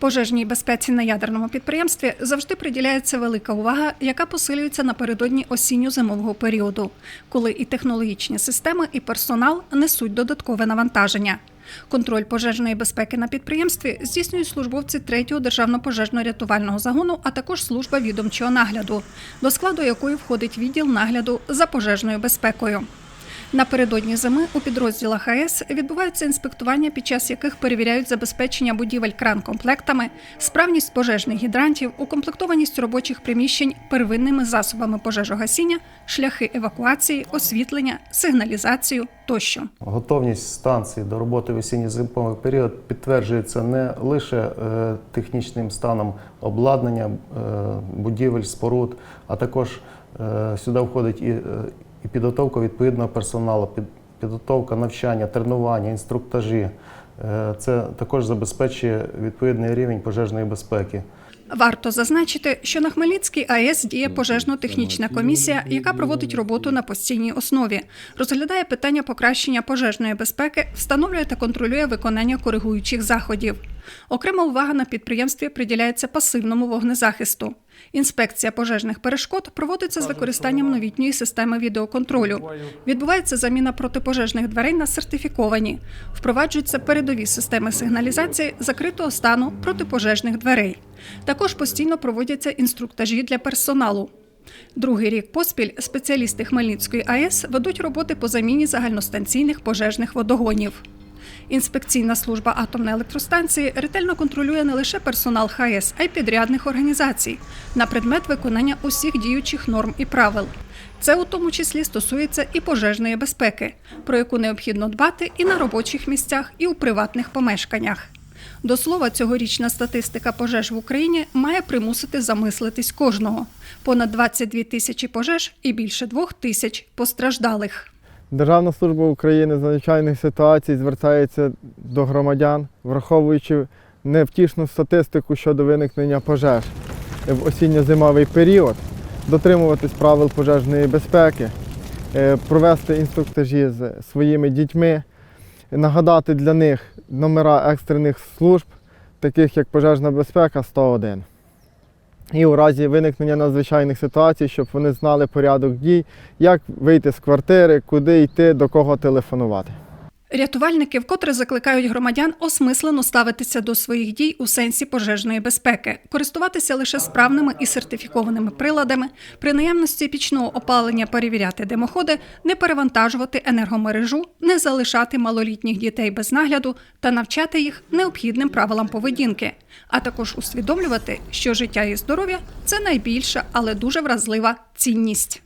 Пожежній безпеці на ядерному підприємстві завжди приділяється велика увага, яка посилюється напередодні осінньо-зимового періоду, коли і технологічні системи, і персонал несуть додаткове навантаження. Контроль пожежної безпеки на підприємстві здійснюють службовці 3-го державного пожежно-рятувального загону, а також служба відомчого нагляду, до складу якої входить відділ нагляду за пожежною безпекою. Напередодні зими у підрозділах АЕС відбуваються інспектування, під час яких перевіряють забезпечення будівель кран-комплектами, справність пожежних гідрантів, укомплектованість робочих приміщень первинними засобами пожежогасіння, шляхи евакуації, освітлення, сигналізацію тощо. Готовність станції до роботи в осінньо-зимовий період підтверджується не лише е, технічним станом обладнання, е, будівель, споруд, а також е, сюди входить і, і підготовка відповідного персоналу, під- підготовка навчання, тренування, інструктажі. Е, Це також забезпечує відповідний рівень пожежної безпеки. Варто зазначити, що на Хмельницькій АЕС діє пожежно-технічна комісія, яка проводить роботу на постійній основі, розглядає питання покращення пожежної безпеки, встановлює та контролює виконання коригуючих заходів. Окрема увага на підприємстві приділяється пасивному вогнезахисту. Інспекція пожежних перешкод проводиться з використанням новітньої системи відеоконтролю. Відбувається заміна протипожежних дверей на сертифіковані. Впроваджуються передові системи сигналізації закритого стану протипожежних дверей. Також постійно проводяться інструктажі для персоналу. Другий рік поспіль спеціалісти Хмельницької АЕС ведуть роботи по заміні загальностанційних пожежних водогонів. Інспекційна служба атомної електростанції ретельно контролює не лише персонал ХАЕС, а й підрядних організацій на предмет виконання усіх діючих норм і правил. Це у тому числі стосується і пожежної безпеки, про яку необхідно дбати і на робочих місцях, і у приватних помешканнях. До слова, цьогорічна статистика пожеж в Україні має примусити замислитись кожного: понад 22 тисячі пожеж і більше двох тисяч постраждалих. Державна служба України з надзвичайних ситуацій звертається до громадян, враховуючи невтішну статистику щодо виникнення пожеж в осінньо-зимовий період, дотримуватись правил пожежної безпеки, е, провести інструктажі з своїми дітьми, нагадати для них номера екстрених служб, таких як пожежна безпека 101. І у разі виникнення надзвичайних ситуацій, щоб вони знали порядок дій, як вийти з квартири, куди йти, до кого телефонувати. Рятувальники вкотре закликають громадян осмислено ставитися до своїх дій у сенсі пожежної безпеки, користуватися лише справними і сертифікованими приладами, при наявності пічного опалення перевіряти димоходи, не перевантажувати енергомережу, не залишати малолітніх дітей без нагляду та навчати їх необхідним правилам поведінки, а також усвідомлювати, що життя і здоров'я це найбільша, але дуже вразлива цінність.